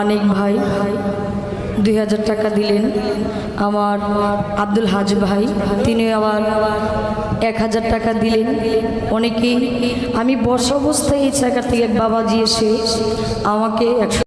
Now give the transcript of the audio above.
মানিক ভাই, দুই হাজার টাকা দিলেন। আমার আব্দুল হাজ ভাই, তিনি আবার এক হাজার টাকা দিলেন। অনেকেই, আমি বর্ষা অবস্থায় এই জায়গা থেকে এক বাবাজি এসে আমাকে একশো